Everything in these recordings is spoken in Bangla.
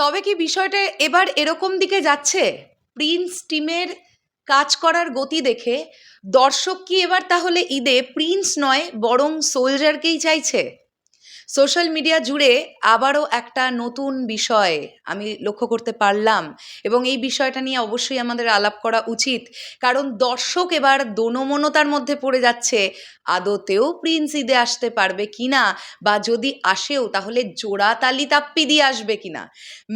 তবে কি বিষয়টা এবার এরকম দিকে যাচ্ছে? প্রিন্স টিমের কাজ করার গতি দেখে দর্শক কি এবার তাহলে ঈদে প্রিন্স নয়, বরং সোলজারকেই চাইছে? সোশ্যাল মিডিয়া জুড়ে আবারও একটা নতুন বিষয় আমি লক্ষ্য করতে পারলাম এবং এই বিষয়টা নিয়ে অবশ্যই আমাদের আলাপ করা উচিত। কারণ দর্শক এবার দোনমনতার মধ্যে পড়ে যাচ্ছে, আদতেও প্রিন্স ঈদে আসতে পারবে কিনা বা যদি আসেও তাহলে জোড়া তালি তাপ্পি দিয়ে আসবে কিনা?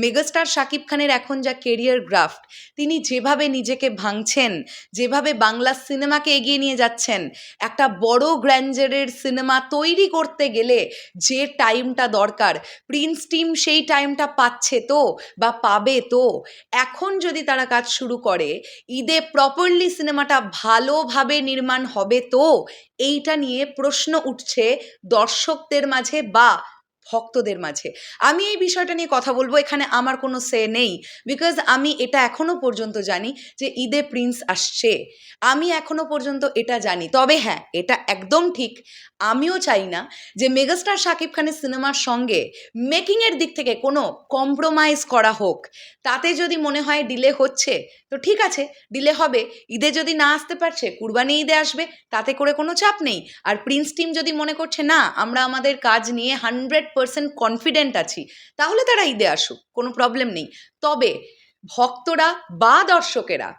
মেগাস্টার শাকিব খানের এখন যা কেরিয়ার গ্রাফট তিনি যেভাবে নিজেকে ভাঙছেন, যেভাবে বাংলা সিনেমাকে এগিয়ে নিয়ে যাচ্ছেন, একটা বড় গ্র্যান্ডারের সিনেমা তৈরি করতে গেলে যে টাইমটা দরকার। প্রিন্স টিম সেই টাইমটা পাচ্ছে তো বা পাবে তো। এখন যদি তারা কাজ শুরু করে, ঈদে প্রপারলি সিনেমাটা ভালোভাবে নির্মাণ হবে তো? এইটা নিয়ে প্রশ্ন উঠছে দর্শকদের মাঝে বা ভক্তদের মাঝে। আমি এই বিষয়টা নিয়ে কথা বলব, এখানে আমার কোনো সে নেই। বিকজ আমি এটা এখনও পর্যন্ত জানি যে ঈদে প্রিন্স আসছে। আমি এখনও পর্যন্ত এটা জানি। তবে হ্যাঁ এটা একদম ঠিক। আমিও চাই না যে মেগাস্টার শাকিব খানের সিনেমার সঙ্গে মেকিংয়ের দিক থেকে কোনো কম্প্রোমাইজ করা হোক। তাতে যদি মনে হয় ডিলে হচ্ছে, তো ঠিক আছে ডিলে হবে। ঈদে যদি না আসতে পারছে, কুরবানি ঈদে আসবে, তাতে করে কোনো চাপ নেই। আর প্রিন্স টিম যদি মনে করছে, না, আমরা আমাদের কাজ নিয়ে হান্ড্রেড পারসেন্ট কনফিডেন্ট আছি, তাহলে তারা ঈদে আসুক, কোনো প্রবলেম নেই। তবে ভক্তরা বা দর্শকেরা,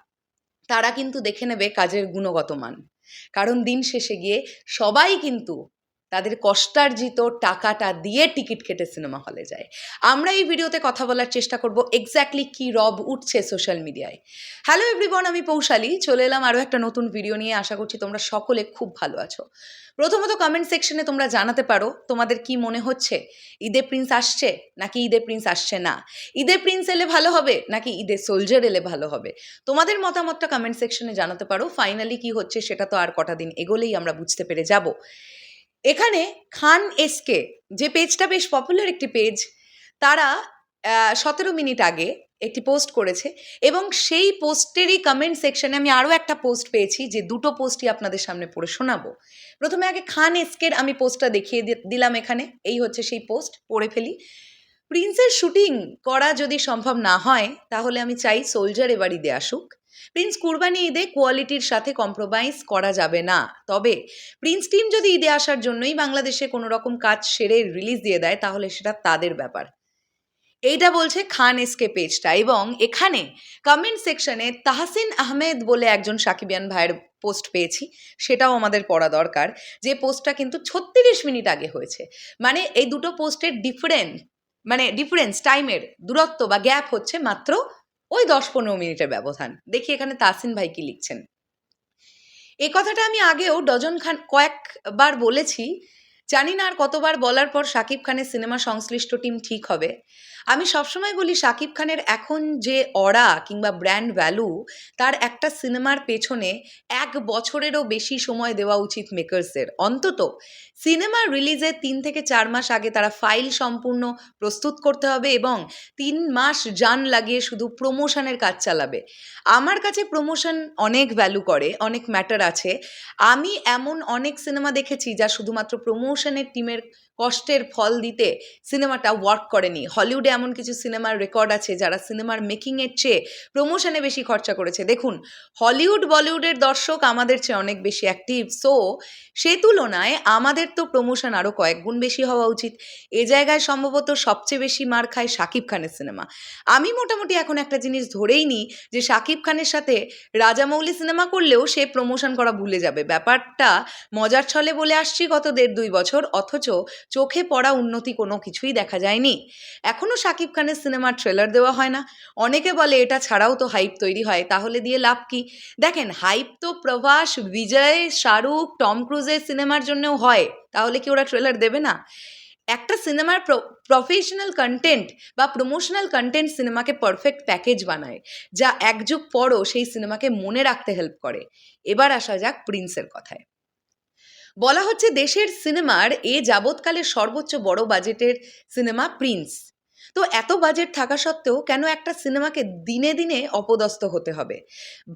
তারা কিন্তু দেখে নেবে কাজের গুণগত মান। কারণ দিন শেষে গিয়ে সবাই কিন্তু তাদের কষ্টার্জিত টাকাটা দিয়ে টিকিট কেটে সিনেমা হলে যায়। আমরা এই ভিডিওতে কথা বলার চেষ্টা করব এক্স্যাক্টলি কি রব উঠছে সোশ্যাল মিডিয়ায় হ্যালো এভরিবন আমি পৌশালী। চলে এলাম আরও একটা নতুন ভিডিও নিয়ে। আশা করছি তোমরা সকলে খুব ভালো আছো। প্রথমত কমেন্ট সেকশনে তোমরা জানাতে পারো তোমাদের কি মনে হচ্ছে? ঈদে প্রিন্স আসছে নাকি ঈদে প্রিন্স আসছে না? ঈদে প্রিন্স এলে ভালো হবে নাকি ঈদে সোলজার এলে ভালো হবে? তোমাদের মতামতটা কমেন্ট সেকশনে জানাতে পারো। ফাইনালি কি হচ্ছে সেটা তো আর কটা দিন এগোলেই আমরা বুঝতে পেরে যাব। এখানে খান এসকে যে পেজটা বেশ পপুলার একটি পেজ তারা সতেরো মিনিট আগে একটি পোস্ট করেছে এবং সেই পোস্টেরই কমেন্ট সেকশনে আমি আরও একটা পোস্ট পেয়েছি, যে দুটো পোস্টই আপনাদের সামনে পড়ে শোনাবো। প্রথমে আগে খান এসকের আমি পোস্টটা দেখিয়ে দিলাম এখানে, এই হচ্ছে সেই পোস্ট পড়ে ফেলি। প্রিন্সের শুটিং করা যদি সম্ভব না হয়, তাহলে আমি চাই সোলজার এবার ঈদে আসুক। প্রিন্স কুরবানি ঈদে কোয়ালিটির সাথে কম্প্রোমাইজ করা যাবে না। তবে প্রিন্স টিম যদি ঈদে আসার জন্যই বাংলাদেশে কোনো রকম কাজ সেরে রিলিজ দিয়ে দেয়, তাহলে সেটা তাদের ব্যাপার। এইটা বলছে খান এসকে পেজটা এবং এখানে কমেন্ট সেকশনে তাহসিন আহমেদ বলে একজন সাকিবিয়ান ভাইয়ের পোস্ট পেয়েছি, সেটাও আমাদের পড়া দরকার। যে পোস্টটা কিন্তু ছত্রিশ মিনিট আগে হয়েছে। মানে এই দুটো পোস্টের ডিফারেন্ট মানে ডিফারেন্স টাইমের দূরত্ব বা গ্যাপ হচ্ছে মাত্র ওই দশ পনেরো মিনিটের ব্যবধান। দেখি এখানে তাসিন ভাই কি লিখছেন। এ কথাটা আমি আগেও ডজন খান কয়েকবার বলেছি জানি না আর কতবার বলার পর শাকিব খানের সিনেমা সংশ্লিষ্ট টিম ঠিক হবে। আমি সবসময় বলি শাকিব খানের এখন যে অরা কিংবা ব্র্যান্ড ভ্যালু, তার একটা সিনেমার পেছনে এক বছরেরও বেশি সময় দেওয়া উচিত মেকার্সের। অন্তত সিনেমা রিলিজের তিন থেকে চার মাস আগে তারা ফাইল সম্পূর্ণ প্রস্তুত করতে হবে এবং তিন মাস যান লাগিয়ে শুধু প্রমোশনের কাজ চালাবে। আমার কাছে প্রমোশন অনেক ভ্যালু করে, অনেক ম্যাটার আছে। আমি এমন অনেক সিনেমা দেখেছি যা শুধুমাত্র প্রমোশনের টিমের কষ্টের ফল দিতে সিনেমাটা ওয়ার্ক করেনি। হলিউডে এমন কিছু সিনেমার রেকর্ড আছে যারা সিনেমার মেকিংয়ের চেয়ে প্রমোশনে বেশি খরচা করেছে। দেখুন হলিউড বলিউডের দর্শক আমাদের চেয়ে অনেক বেশি অ্যাক্টিভ সো সে তুলনায় আমাদের তো প্রমোশন আরও কয়েক গুণ বেশি হওয়া উচিত। এ জায়গায় সম্ভবত সবচেয়ে বেশি মার খায় শাকিব খানের সিনেমা আমি মোটামুটি এখন একটা জিনিস ধরেই নিই যে শাকিব খানের সাথে রাজামৌলি সিনেমা করলেও সে প্রমোশন করা ভুলে যাবে। ব্যাপারটা মজার ছলে বলে আসছি গত দেড় দুই বছর অথচ চোখে পড়া উন্নতি কোনো কিছুই দেখা যায়নি। এখনও শাকিব খানের সিনেমার ট্রেলার দেওয়া হয় না। অনেকে বলে, এটা ছাড়াও তো হাইপ তৈরি হয়, তাহলে দিয়ে লাভ কি? দেখেন হাইপ তো প্রভাস, বিজয়, শাহরুখ, টম ক্রুজের সিনেমার জন্যও হয়, তাহলে কি ওরা ট্রেলার দেবে না? একটা সিনেমার প্রফেশনাল কন্টেন্ট বা প্রমোশনাল কন্টেন্ট সিনেমাকে পারফেক্ট প্যাকেজ বানায়, যা একযুগ পরও সেই সিনেমাকে মনে রাখতে হেল্প করে। এবার আসা যাক প্রিন্সের কথায়। বলা হচ্ছে দেশের সিনেমার এ যাবৎকালের সর্বোচ্চ বড় বাজেটের সিনেমা প্রিন্স। তো এত বাজেট থাকা সত্ত্বেও কেন একটা সিনেমাকে দিনে দিনে অপদস্থ হতে হবে?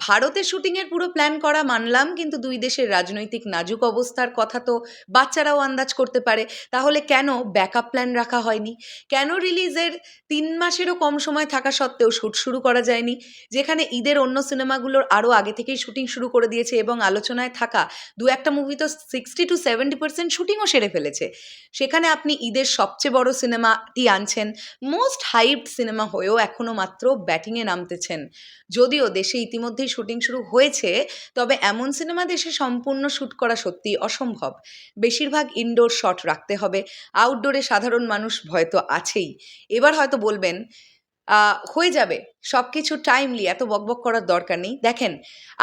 ভারতে শুটিংয়ের পুরো প্ল্যান করা মানলাম, কিন্তু দুই দেশের রাজনৈতিক নাজুক অবস্থার কথা তো বাচ্চারাও আন্দাজ করতে পারে। তাহলে কেন ব্যাকআপ প্ল্যান রাখা হয়নি? কেন রিলিজের তিন মাসেরও কম সময় থাকা সত্ত্বেও শ্যুট শুরু করা যায়নি? যেখানে ঈদের অন্য সিনেমাগুলোর আরও আগে থেকেই শুটিং শুরু করে দিয়েছে এবং আলোচনায় থাকা দু একটা মুভি তো সিক্সটি টু সেভেন্টি পার্সেন্ট শুটিংও সেরে ফেলেছে। সেখানে আপনি ঈদের সবচেয়ে বড় সিনেমাটি আনছেন মোস্ট হাইপড সিনেমা হয়েও এখনও মাত্র ব্যাটিংয়ে নামতেছেন। যদিও দেশে ইতিমধ্যেই শুটিং শুরু হয়েছে, তবে এমন সিনেমা দেশে সম্পূর্ণ শ্যুট করা সত্যি অসম্ভব। বেশিরভাগ ইনডোর শট রাখতে হবে আউটডোরে সাধারণ মানুষ ভয় তো আছেই। এবার হয়তো বলবেন হয়ে যাবে। সব কিছু টাইমলি এত বকবক করার দরকার নেই। দেখেন,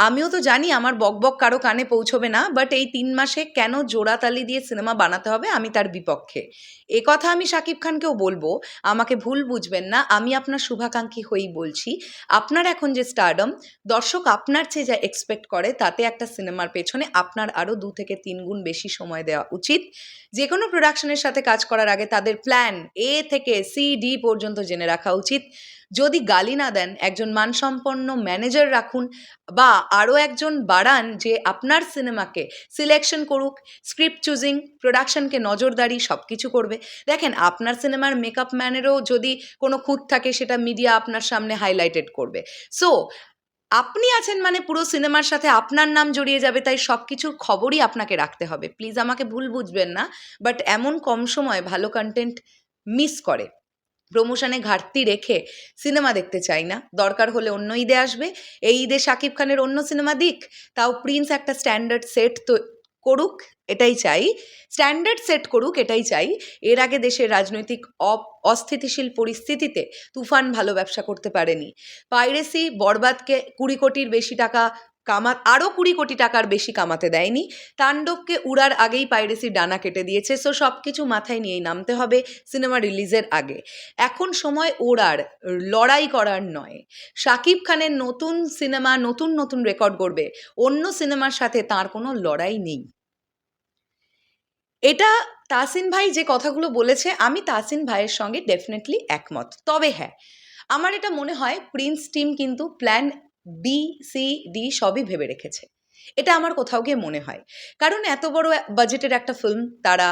আমিও তো জানি আমার বকবক কারও কানে পৌঁছবে না বাট এই তিন মাসে কেন জোড়াতালি দিয়ে সিনেমা বানাতে হবে আমি তার বিপক্ষে। এ কথা আমি শাকিব খানকেও বলব, আমাকে ভুল বুঝবেন না, আমি আপনার শুভাকাঙ্ক্ষী হয়েই বলছি। আপনার এখন যে স্টারডম দর্শক আপনার চেয়ে যা এক্সপেক্ট করে, তাতে একটা সিনেমার পেছনে আপনার আরও দু থেকে তিন গুণ বেশি সময় দেওয়া উচিত। যে কোনো প্রোডাকশনের সাথে কাজ করার আগে তাদের প্ল্যান এ থেকে সি ডি পর্যন্ত জেনে রাখা উচিত। যদি গালি না দেন, একজন মানসম্পন্ন ম্যানেজার রাখুন বা আরও একজন বাড়ান যে আপনার সিনেমাকে সিলেকশন করুক স্ক্রিপ্ট চুজিং প্রোডাকশনকে নজরদারি সব কিছু করবে। দেখেন, আপনার সিনেমার মেকআপ ম্যানেরও যদি কোনো খুঁত থাকে, সেটা মিডিয়া আপনার সামনে হাইলাইটেড করবে। সো আপনি আছেন মানে পুরো সিনেমার সাথে আপনার নাম জড়িয়ে যাবে, তাই সব কিছুর খবরই আপনাকে রাখতে হবে। প্লিজ আমাকে ভুল বুঝবেন না বাট এমন কম সময় ভালো কন্টেন্ট মিস করে। প্রমোশনে ঘাটতি রেখে সিনেমা দেখতে চাই না। দরকার হলে অন্য ঈদে আসবে। এই ঈদে শাকিব খানের অন্য সিনেমা দিক। তাও প্রিন্স একটা স্ট্যান্ডার্ড সেট তো করুক, এটাই চাই। স্ট্যান্ডার্ড সেট করুক, এটাই চাই। এর আগে দেশের রাজনৈতিক অস্থিতিশীল পরিস্থিতিতে তুফান ভালো ব্যবসা করতে পারেনি। পাইরেসি বরবাদকে কুড়ি কোটির বেশি টাকা কামা আরও কুড়ি কোটি টাকার বেশি কামাতে দেয়নি। তাণ্ডবকে উড়ার আগেই পাইরেসি ডানা কেটে দিয়েছে, সো সব কিছু মাথায় নিয়েই নামতে হবে সিনেমা রিলিজের আগে। এখন সময় ওড়ার, লড়াই করার নয়। শাকিব খানের নতুন সিনেমা, নতুন নতুন রেকর্ড করবে অন্য সিনেমার সাথে তার কোনো লড়াই নেই। এটা তাসিন ভাই যে কথাগুলো বলেছে, আমি তাসিন ভাইয়ের সঙ্গে ডেফিনেটলি একমত। তবে হ্যাঁ আমার এটা মনে হয় প্রিন্স টিম কিন্তু প্ল্যান বি সি ডি সবই ভেবে রেখেছে। এটা আমার কোথাও গিয়ে মনে হয়। কারণ এত বড় বাজেটের একটা ফিল্ম তারা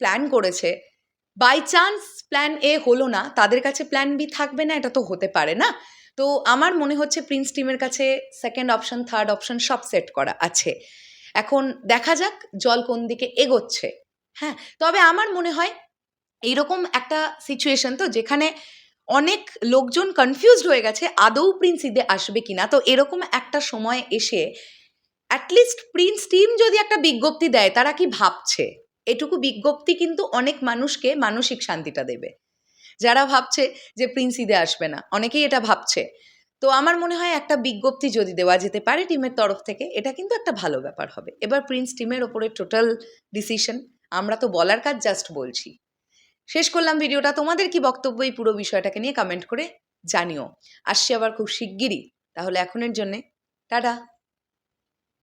প্ল্যান করেছে। বাই চান্স প্ল্যান এ হলো না, তাদের কাছে প্ল্যান বি থাকবে না, এটা তো হতে পারে না। তো আমার মনে হচ্ছে প্রিন্স টিমের কাছে সেকেন্ড অপশন থার্ড অপশন সব সেট করা আছে। এখন দেখা যাক জল কোন দিকে এগোচ্ছে। হ্যাঁ তবে আমার মনে হয় এইরকম একটা সিচুয়েশন তো যেখানে অনেক লোকজন কনফিউজড হয়ে গেছে, আদৌ প্রিন্স ঈদে আসবে কিনা? তো এরকম একটা সময় এসে অ্যাটলিস্ট প্রিন্স টিম যদি একটা বিজ্ঞপ্তি দেয়, তারা কি ভাবছে? এটুকু বিজ্ঞপ্তি কিন্তু অনেক মানুষকে মানসিক শান্তিটা দেবে। যারা ভাবছে যে প্রিন্স ঈদে আসবে না, অনেকেই এটা ভাবছে। তো আমার মনে হয় একটা বিজ্ঞপ্তি যদি দেওয়া যেতে পারে টিমের তরফ থেকে, এটা কিন্তু একটা ভালো ব্যাপার হবে। এবার প্রিন্স টিমের ওপরে টোটাল ডিসিশন আমরা তো বলার কাজ জাস্ট বলছি। শেষ করলাম ভিডিওটা। তোমাদের কি বক্তব্য এই পুরো বিষয়টাকে নিয়ে কমেন্ট করে জানিও। আসছি আবার খুব শিগগিরই। তাহলে এখনের জন্যে, টাটা।